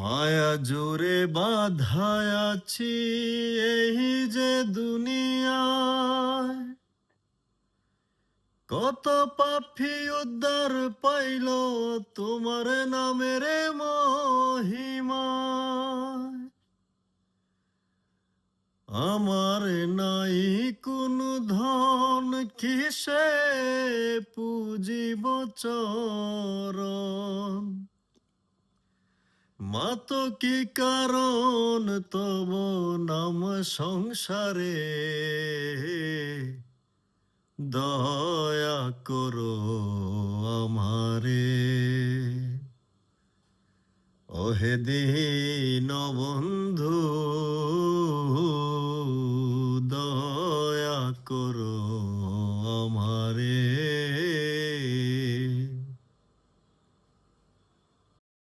মায়া জোরে বাধায় আছি এই যে দুনিয়ায়। কত পাপি উদ্ধার পাইল তোমার নামের মহিমা আমার নাই কোনো ধন, কিসে পুজিব চরণ? মাত কি কারণ তব নাম সংসারে? দয়া করো আমারে। ওহে দীন বন্ধু দয়া করো